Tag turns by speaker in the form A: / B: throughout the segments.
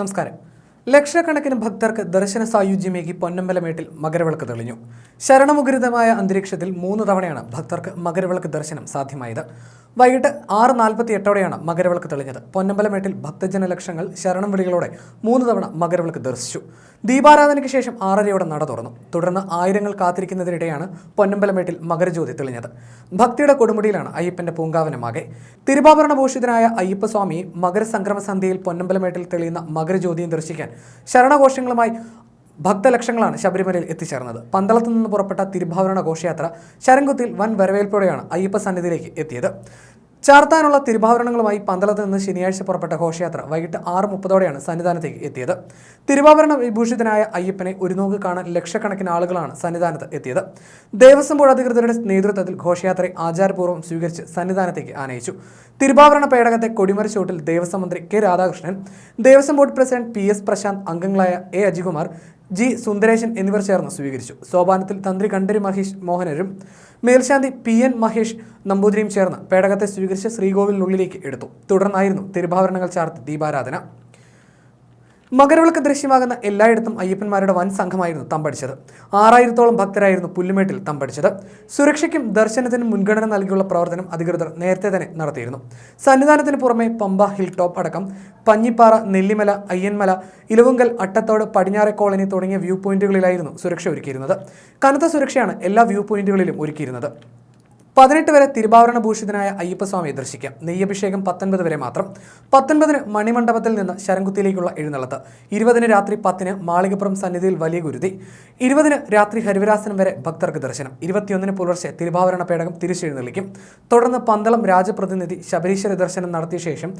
A: നമസ്കാരം. ലക്ഷക്കണക്കിന് ഭക്തർക്ക് ദർശന സായുജ്യമേകി പൊന്നമ്പലമേട്ടിൽ മകരവിളക്ക് തെളിഞ്ഞു. ശരണമുഖരിതമായ അന്തരീക്ഷത്തിൽ മൂന്ന് തവണയാണ് ഭക്തർക്ക് മകരവിളക്ക് ദർശനം സാധ്യമായത്. വൈകിട്ട് ആറ് നാൽപ്പത്തി എട്ടോടെയാണ് മകരവിളക്ക് തെളിഞ്ഞത്. പൊന്നമ്പലമേട്ടിൽ ഭക്തജന ലക്ഷങ്ങൾ ശരണം വിളികളോടെ മൂന്ന് തവണ മകരവിളക്ക് ദർശിച്ചു. ദീപാരാധനയ്ക്ക് ശേഷം ആറരയോടെ നട തുറന്നു. തുടർന്ന് ആയിരങ്ങൾ കാത്തിരിക്കുന്നതിനിടെയാണ് പൊന്നമ്പലമേട്ടിൽ മകരജ്യോതി തെളിഞ്ഞത്. ഭക്തിയുടെ കൊടുമുടിയിലാണ് അയ്യപ്പന്റെ പൂങ്കാവനമാകെ തിരുവാഭരണ ഭൂഷിതനായ അയ്യപ്പസ്വാമി മകരസംക്രമ സന്ധ്യയിൽ പൊന്നമ്പലമേട്ടിൽ തെളിയുന്ന മകരജ്യോതിയും ദർശിക്കാൻ ശരണഘോഷങ്ങളുമായി ഭക്തലക്ഷങ്ങളാണ് ശബരിമലയിൽ എത്തിച്ചേർന്നത്. പന്തളത്തു നിന്ന് പുറപ്പെട്ട തിരുഭാവരണ ഘോഷയാത്ര ശരംകുത്തിൽ വൻ വരവേൽപ്പോടെയാണ് അയ്യപ്പ സന്നിധിയിലേക്ക് എത്തിയത്. ചാർത്താനുള്ള തിരുവാഭരണങ്ങളുമായി പന്തളത്ത് നിന്ന് ശനിയാഴ്ച പുറപ്പെട്ട ഘോഷയാത്ര വൈകിട്ട് ആറ് മുപ്പതോടെയാണ് സന്നിധാനത്തേക്ക് എത്തിയത്. തിരുവാഭരണ വിഭൂഷിതനായ അയ്യപ്പനെ ഒരു നോക്ക് കാണാൻ ലക്ഷക്കണക്കിന് ആളുകളാണ് സന്നിധാനത്ത് എത്തിയത്. ദേവസ്വം ബോർഡ് അധികൃതരുടെ നേതൃത്വത്തിൽ ഘോഷയാത്രയെ ആചാരപൂർവം സ്വീകരിച്ച് സന്നിധാനത്തേക്ക് ആനയിച്ചു. തിരുവാഭരണ പേടകത്തെ കൊടിമര ചുവട്ടിൽ ദേവസ്വം മന്ത്രി K Radhakrishnan Devaswom board president P S Prashanth അംഗങ്ങളായ എ അജികുമാർ ജി സുന്ദരേശൻ എന്നിവർ ചേർന്ന് സ്വീകരിച്ചു. സോപാനത്തിൽ തന്ത്രി കണ്ടരി മഹേഷ് മോഹനരും മേൽശാന്തി പി എൻ മഹേഷ് നമ്പൂതിരിയും ചേർന്ന് പേടകത്തെ സ്വീകരിച്ച് ശ്രീകോവിലിനുള്ളിലേക്ക് എടുത്തു. തുടർന്നായിരുന്നു തിരുഭാവരണങ്ങൾ ചാർത്ത് ദീപാരാധന. മകരവിളക്ക് ദൃശ്യമാകുന്ന എല്ലായിടത്തും അയ്യപ്പന്മാരുടെ വൻ സംഘമായിരുന്നു തമ്പടിച്ചത്. ആറായിരത്തോളം ഭക്തരായിരുന്നു പുല്ലുമേട്ടിൽ തമ്പടിച്ചത്. സുരക്ഷയ്ക്കും ദർശനത്തിനും മുൻഗണന നൽകിയുള്ള പ്രവർത്തനം അധികൃതർ നേരത്തെ തന്നെ നടത്തിയിരുന്നു. സന്നിധാനത്തിന് പുറമെ പമ്പ ഹിൽ ടോപ്പ് അടക്കം പഞ്ഞിപ്പാറ നെല്ലിമല അയ്യൻമല ഇലവുങ്കൽ അട്ടത്തോട് പടിഞ്ഞാറെ കോളനി തുടങ്ങിയ വ്യൂ പോയിന്റുകളിലായിരുന്നു സുരക്ഷ ഒരുക്കിയിരുന്നത്. കനത്ത സുരക്ഷയാണ് എല്ലാ വ്യൂ പോയിന്റുകളിലും ഒരുക്കിയിരുന്നത്. പതിനെട്ട് വരെ തിരുവാവരണ ഭൂഷിതനായ അയ്യപ്പസ്വാമിയെ ദർശിക്കാം. നെയ്യഭിഷേകം പത്തൊൻപത് വരെ മാത്രം. പത്തൊൻപതിന് മണിമണ്ഡപത്തിൽ നിന്ന് ശരംകുത്തിയിലേക്കുള്ള എഴുന്നള്ളത്ത്. ഇരുപതിന് രാത്രി പത്തിന് മാളികപ്പുറം സന്നിധിയിൽ വലിയ ഗുരുതി. ഇരുപതിന് രാത്രി ഹരിവരാസനം വരെ ഭക്തർക്ക് ദർശനം. ഇരുപത്തിയൊന്നിന് പുലർച്ചെ തിരുവാഭരണ പേടകം തിരിച്ചെഴുന്നള്ളിക്കും. തുടർന്ന് പന്തളം രാജപ്രതിനിധി ശബരീശ്വര ദർശനം നടത്തിയ ശേഷം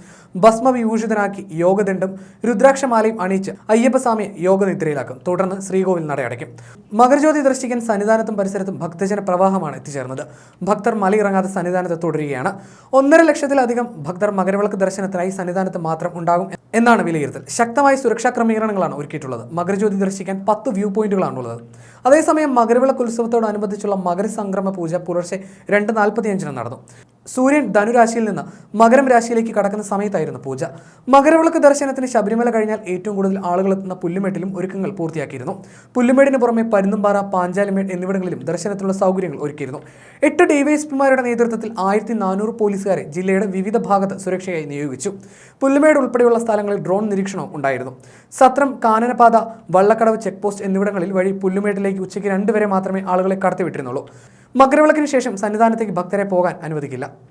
A: ഭസ്മവിഭൂഷിതനാക്കി യോഗദണ്ഡും രുദ്രാക്ഷമാലയും അണിയിച്ച് അയ്യപ്പസ്വാമിയെ യോഗനിദ്രയിലാക്കും. തുടർന്ന് ശ്രീകോവിൽ നടയടയ്ക്കും. മകരജ്യോതി ദർശിക്കാൻ സന്നിധാനത്തും പരിസരത്തും ഭക്തജന പ്രവാഹമാണ് എത്തിച്ചേർന്നത്. ഭക്തർ മലയിറങ്ങാതെ സന്നിധാനത്ത് തുടരുകയാണ്. ഒന്നര ലക്ഷത്തിലധികം ഭക്തർ മകരവിളക്ക് ദർശനത്തിനായി സന്നിധാനത്ത് മാത്രം ഉണ്ടാകും എന്നാണ് വിലയിരുത്തൽ. ശക്തമായ സുരക്ഷാ ക്രമീകരണങ്ങളാണ് ഒരുക്കിയിട്ടുള്ളത്. മകരജ്യോതി ദർശിക്കാൻ പത്ത് വ്യൂ പോയിന്റുകളാണുള്ളത്. അതേസമയം മകരവിളക്ക് ഉത്സവത്തോടനുബന്ധിച്ചുള്ള മകരസംക്രമ പൂജ പുലർച്ചെ രണ്ട് നാൽപ്പത്തിയഞ്ചിന് നടന്നു. സൂര്യൻ ധനുരാശിയിൽ നിന്ന് മകരം രാശിയിലേക്ക് കടക്കുന്ന സമയത്തായിരുന്നു പൂജ. മകരവിളക്ക് ദർശനത്തിന് ശബരിമല കഴിഞ്ഞാൽ ഏറ്റവും കൂടുതൽ ആളുകൾ എത്തുന്ന പുല്ലുമേട്ടിലും ഒരുക്കങ്ങൾ പൂർത്തിയാക്കിയിരുന്നു. പുല്ലുമേടിന് പുറമെ പരുന്നുംപാറ പാഞ്ചാലിമേട് എന്നിവിടങ്ങളിലും ദർശനത്തിനുള്ള സൗകര്യങ്ങൾ ഒരുക്കിയിരുന്നു. എട്ട് ഡിവൈഎസ്പിമാരുടെ നേതൃത്വത്തിൽ ആയിരത്തി നാനൂറ് പോലീസുകാരെ ജില്ലയുടെ വിവിധ ഭാഗത്ത് സുരക്ഷയായി നിയോഗിച്ചു. പുല്ലുമേട് ഉൾപ്പെടെയുള്ള സ്ഥലങ്ങളിൽ ഡ്രോൺ നിരീക്ഷണവും ഉണ്ടായിരുന്നു. സത്രം കാനനപാത വള്ളക്കടവ് ചെക്ക് പോസ്റ്റ് എന്നിവിടങ്ങളിൽ വഴി പുല്ലുമേട്ടിലേക്ക് ഉച്ചയ്ക്ക് രണ്ടുവരെ മാത്രമേ ആളുകളെ കടത്തിവിട്ടിരുന്നുള്ളൂ. മകരവിളക്കിന് ശേഷം സന്നിധാനത്തേക്ക് ഭക്തരെ പോകാൻ അനുവദിക്കില്ല